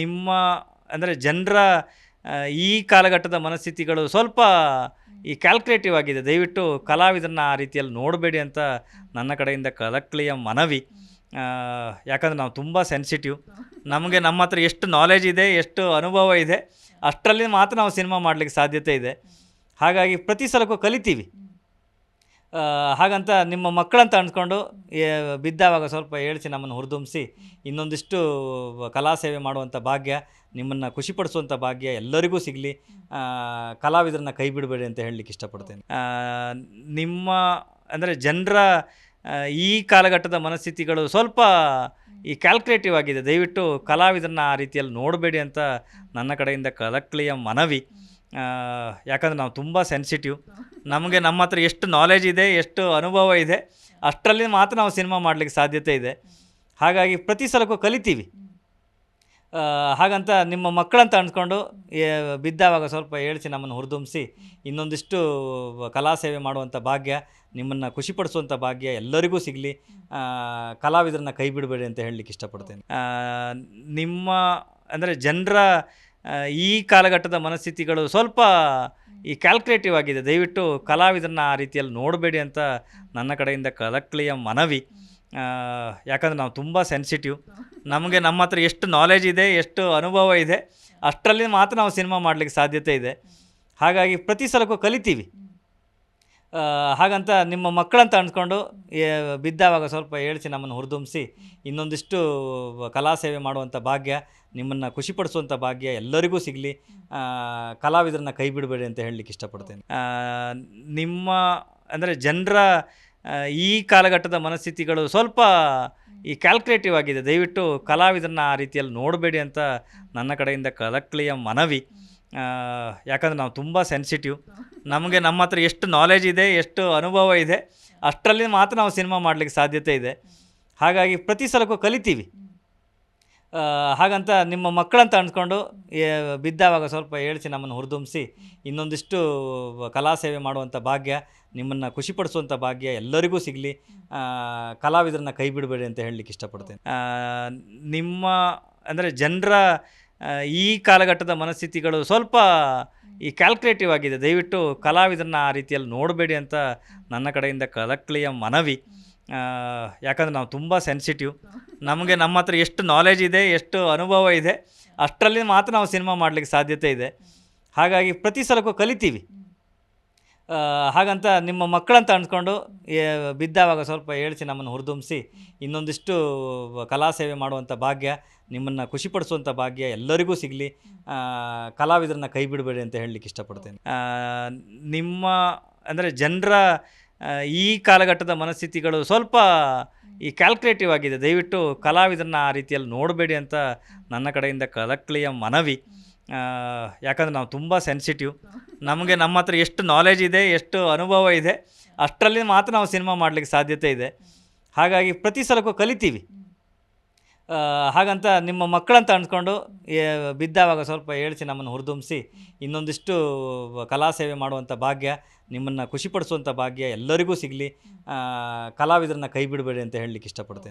ನಿಮ್ಮ, ಅಂದರೆ ಜನರ ಈ ಕಾಲಘಟ್ಟದ ಮನಸ್ಥಿತಿಗಳು ಸ್ವಲ್ಪ ಈ ಕ್ಯಾಲ್ಕುಲೇಟಿವ್ ಆಗಿದೆ. ದಯವಿಟ್ಟು ಕಲಾವಿದರನ್ನ ಆ ರೀತಿಯಲ್ಲಿ ನೋಡಬೇಡಿ ಅಂತ ನನ್ನ ಕಡೆಯಿಂದ ಕಳಕಳಿಯ ಮನವಿ. ಯಾಕಂದರೆ ನಾವು ತುಂಬ ಸೆನ್ಸಿಟಿವ್ ನಮಗೆ ನಮ್ಮ ಹತ್ರ ಎಷ್ಟು ನಾಲೆಜ್ ಇದೆ, ಎಷ್ಟು ಅನುಭವ ಇದೆ, ಅಷ್ಟರಲ್ಲಿ ಮಾತ್ರ ನಾವು ಸಿನಿಮಾ ಮಾಡಲಿಕ್ಕೆ ಸಾಧ್ಯತೆ ಇದೆ. ಹಾಗಾಗಿ ಪ್ರತಿ ಸಲಕ್ಕೂ ಕಲಿತೀವಿ. ಹಾಗಂತ ನಿಮ್ಮ ಮಕ್ಕಳಂತ ಏ- ಬಿದ್ದಾವಾಗ ಸ್ವಲ್ಪ ಹೇಳಿಸಿ ನಮ್ಮನ್ನು ಹುರಿದುಂಬಿಸಿ, ಇನ್ನೊಂದಿಷ್ಟು ಕಲಾ ಸೇವೆ ಮಾಡುವಂಥ ಭಾಗ್ಯ, ನಿಮ್ಮನ್ನು ಖುಷಿಪಡಿಸುವಂಥ ಭಾಗ್ಯ ಎಲ್ಲರಿಗೂ ಸಿಗಲಿ. ಕಲಾವಿದರನ್ನ ಕೈ ಬಿಡಬೇಡಿ ಅಂತ ಹೇಳಲಿಕ್ಕೆ ಇಷ್ಟಪಡ್ತೇನೆ. ನಿಮ್ಮ, ಅಂದರೆ ಜನರ ಈ ಕಾಲಘಟ್ಟದ ಮನಸ್ಥಿತಿಗಳು ಸ್ವಲ್ಪ ಈ ಕ್ಯಾಲ್ಕುಲೇಟಿವ್ ಆಗಿದೆ. ದಯವಿಟ್ಟು ಕಲಾವಿದರನ್ನ ಆ ರೀತಿಯಲ್ಲಿ ನೋಡಬೇಡಿ ಅಂತ ನನ್ನ ಕಡೆಯಿಂದ ಕಳಕಳಿಯ ಮನವಿ. ಯಾಕಂದ್ರೆ ನಾವು ತುಂಬ ಸೆನ್ಸಿಟಿವ್ ನಮಗೆ ನಮ್ಮ ಹತ್ರ ಎಷ್ಟು ನಾಲೆಜ್ ಇದೆ, ಎಷ್ಟು ಅನುಭವ ಇದೆ, ಅಷ್ಟರಲ್ಲಿ ಮಾತ್ರ ನಾವು ಸಿನಿಮಾ ಮಾಡಲಿಕ್ಕೆ ಸಾಧ್ಯತೆ ಇದೆ. ಹಾಗಾಗಿ ಪ್ರತಿ ಸಲಕ್ಕೂ ಕಲಿತೀವಿ. ಹಾಗಂತ ನಿಮ್ಮ ಮಕ್ಕಳಂತ ಏ- ಬಿದ್ದಾವಾಗ ಸ್ವಲ್ಪ ಹೇಳಿಸಿ ನಮ್ಮನ್ನು ಹುರಿದುಂಬಿಸಿ, ಇನ್ನೊಂದಿಷ್ಟು ಕಲಾ ಸೇವೆ ಮಾಡುವಂಥ ಭಾಗ್ಯ, ನಿಮ್ಮನ್ನು ಖುಷಿಪಡಿಸುವಂಥ ಭಾಗ್ಯ ಎಲ್ಲರಿಗೂ ಸಿಗಲಿ. ಕಲಾವಿದರನ್ನ ಕೈ ಬಿಡಬೇಡಿ ಅಂತ ಹೇಳಲಿಕ್ಕೆ ಇಷ್ಟಪಡ್ತೇನೆ. ನಿಮ್ಮ, ಅಂದರೆ ಜನರ ಈ ಕಾಲಘಟ್ಟದ ಮನಸ್ಥಿತಿಗಳು ಸ್ವಲ್ಪ ಈ ಕ್ಯಾಲ್ಕುಲೇಟಿವ್ ಆಗಿದೆ. ದಯವಿಟ್ಟು ಕಲಾವಿದರನ್ನ ಆ ರೀತಿಯಲ್ಲಿ ನೋಡಬೇಡಿ ಅಂತ ನನ್ನ ಕಡೆಯಿಂದ ಕಳಕಳಿಯ ಮನವಿ. ಯಾಕಂದರೆ ನಾವು ತುಂಬ ಸೆನ್ಸಿಟಿವ್ ನಮಗೆ ನಮ್ಮ ಹತ್ರ ಎಷ್ಟು ನಾಲೆಜ್ ಇದೆ, ಎಷ್ಟು ಅನುಭವ ಇದೆ, ಅಷ್ಟರಲ್ಲಿ ಮಾತ್ರ ನಾವು ಸಿನಿಮಾ ಮಾಡಲಿಕ್ಕೆ ಸಾಧ್ಯತೆ ಇದೆ. ಹಾಗಾಗಿ ಪ್ರತಿ ಸಲಕ್ಕೂ ಕಲಿತೀವಿ. ಹಾಗಂತ ನಿಮ್ಮ ಮಕ್ಕಳಂತ ಏ- ಬಿದ್ದಾವಾಗ ಸ್ವಲ್ಪ ಹೇಳಿಸಿ ನಮ್ಮನ್ನು ಹುರಿದುಂಬಿಸಿ, ಇನ್ನೊಂದಿಷ್ಟು ಕಲಾ ಸೇವೆ ಮಾಡುವಂಥ ಭಾಗ್ಯ, ನಿಮ್ಮನ್ನು ಖುಷಿಪಡಿಸುವಂಥ ಭಾಗ್ಯ ಎಲ್ಲರಿಗೂ ಸಿಗಲಿ. ಕಲಾವಿದರನ್ನ ಕೈ ಬಿಡಬೇಡಿ ಅಂತ ಹೇಳಲಿಕ್ಕೆ ಇಷ್ಟಪಡ್ತೇನೆ. ನಿಮ್ಮ, ಅಂದರೆ ಜನರ ಈ ಕಾಲಘಟ್ಟದ ಮನಸ್ಥಿತಿಗಳು ಸ್ವಲ್ಪ ಈ ಕ್ಯಾಲ್ಕುಲೇಟಿವ್ ಆಗಿದೆ. ದಯವಿಟ್ಟು ಕಲಾವಿದರನ್ನ ಆ ರೀತಿಯಲ್ಲಿ ನೋಡಬೇಡಿ ಅಂತ ನನ್ನ ಕಡೆಯಿಂದ ಕಳಕಳಿಯ ಮನವಿ. ಯಾಕಂದ್ರೆ ನಾವು ತುಂಬ ಸೆನ್ಸಿಟಿವ್ ನಮಗೆ ನಮ್ಮ ಹತ್ರ ಎಷ್ಟು ನಾಲೆಜ್ ಇದೆ, ಎಷ್ಟು ಅನುಭವ ಇದೆ, ಅಷ್ಟರಲ್ಲಿ ಮಾತ್ರ ನಾವು ಸಿನಿಮಾ ಮಾಡಲಿಕ್ಕೆ ಸಾಧ್ಯತೆ ಇದೆ. ಹಾಗಾಗಿ ಪ್ರತಿ ಸಲಕ್ಕೂ ಕಲಿತೀವಿ. ಹಾಗಂತ ನಿಮ್ಮ ಮಕ್ಕಳಂತ ಅಂದ್ಕೊಂಡು ಬಿದ್ದಾವಾಗ ಸ್ವಲ್ಪ ಹೇಳಿಸಿ ನಮ್ಮನ್ನು ಹುರಿದುಂಬಿಸಿ, ಇನ್ನೊಂದಿಷ್ಟು ಕಲಾ ಸೇವೆ ಮಾಡುವಂಥ ಭಾಗ್ಯ, ನಿಮ್ಮನ್ನು ಖುಷಿಪಡಿಸುವಂಥ ಭಾಗ್ಯ ಎಲ್ಲರಿಗೂ ಸಿಗಲಿ. ಕಲಾವಿದರನ್ನ ಕೈ ಬಿಡಬೇಡಿ ಅಂತ ಹೇಳಲಿಕ್ಕೆ ಇಷ್ಟಪಡ್ತೇನೆ. ನಿಮ್ಮ, ಅಂದರೆ ಜನರ ಈ ಕಾಲಘಟ್ಟದ ಮನಸ್ಥಿತಿಗಳು ಸ್ವಲ್ಪ ಈ ಕ್ಯಾಲ್ಕುಲೇಟಿವ್ ಆಗಿದೆ. ದಯವಿಟ್ಟು ಕಲಾವಿದರನ್ನ ಆ ರೀತಿಯಲ್ಲಿ ನೋಡಬೇಡಿ ಅಂತ ನನ್ನ ಕಡೆಯಿಂದ ಕಳಕಳಿಯ ಮನವಿ. ಯಾಕಂದರೆ ನಾವು ತುಂಬ ಸೆನ್ಸಿಟಿವ್ ನಮಗೆ ನಮ್ಮ ಹತ್ರ ಎಷ್ಟು ನಾಲೆಜ್ ಇದೆ, ಎಷ್ಟು ಅನುಭವ ಇದೆ, ಅಷ್ಟರಲ್ಲಿ ಮಾತ್ರ ನಾವು ಸಿನಿಮಾ ಮಾಡಲಿಕ್ಕೆ ಸಾಧ್ಯತೆ ಇದೆ. ಹಾಗಾಗಿ ಪ್ರತಿ ಸಲಕ್ಕೂ ಕಲಿತೀವಿ. ಹಾಗಂತ ನಿಮ್ಮ ಮಕ್ಕಳಂತ ಏ- ಬಿದ್ದಾವಾಗ ಸ್ವಲ್ಪ ಹೇಳಿಸಿ ನಮ್ಮನ್ನು ಹುರಿದುಂಬಿಸಿ, ಇನ್ನೊಂದಿಷ್ಟು ಕಲಾ ಸೇವೆ ಮಾಡುವಂಥ ಭಾಗ್ಯ, ನಿಮ್ಮನ್ನು ಖುಷಿಪಡಿಸುವಂಥ ಭಾಗ್ಯ ಎಲ್ಲರಿಗೂ ಸಿಗಲಿ. ಕಲಾವಿದರನ್ನ ಕೈ ಬಿಡಬೇಡಿ ಅಂತ ಹೇಳಲಿಕ್ಕೆ ಇಷ್ಟಪಡ್ತೇನೆ. ನಿಮ್ಮ, ಅಂದರೆ ಜನರ ಈ ಕಾಲಘಟ್ಟದ ಮನಸ್ಥಿತಿಗಳು ಸ್ವಲ್ಪ ಈ ಕ್ಯಾಲ್ಕುಲೇಟಿವ್ ಆಗಿದೆ. ದಯವಿಟ್ಟು ಕಲಾವಿದರನ್ನ ಆ ರೀತಿಯಲ್ಲಿ ನೋಡಬೇಡಿ ಅಂತ ನನ್ನ ಕಡೆಯಿಂದ ಕಳಕಳಿಯ ಮನವಿ. ಯಾಕಂದ್ರೆ ನಾವು ತುಂಬ ಸೆನ್ಸಿಟಿವ್ ನಮಗೆ ನಮ್ಮ ಹತ್ರ ಎಷ್ಟು ನಾಲೆಜ್ ಇದೆ, ಎಷ್ಟು ಅನುಭವ ಇದೆ, ಅಷ್ಟರಲ್ಲಿ ಮಾತ್ರ ನಾವು ಸಿನಿಮಾ ಮಾಡಲಿಕ್ಕೆ ಸಾಧ್ಯತೆ ಇದೆ. ಹಾಗಾಗಿ ಪ್ರತಿ ಸಲಕ್ಕೂ ಕಲಿತೀವಿ. ಹಾಗಂತ ನಿಮ್ಮ ಮಕ್ಕಳಂತ ಅಂದ್ಕೊಂಡು ಬಿದ್ದಾವಾಗ ಸ್ವಲ್ಪ ಹೇಳಿಸಿ ನಮ್ಮನ್ನು ಹುರಿದುಂಬಿಸಿ, ಇನ್ನೊಂದಿಷ್ಟು ಕಲಾ ಸೇವೆ ಮಾಡುವಂಥ ಭಾಗ್ಯ, ನಿಮ್ಮನ್ನು ಖುಷಿಪಡಿಸುವಂಥ ಭಾಗ್ಯ ಎಲ್ಲರಿಗೂ ಸಿಗಲಿ. ಕಲಾವಿದರನ್ನ ಕೈ ಬಿಡಬೇಡಿ ಅಂತ ಹೇಳಲಿಕ್ಕೆ ಇಷ್ಟಪಡ್ತೇನೆ.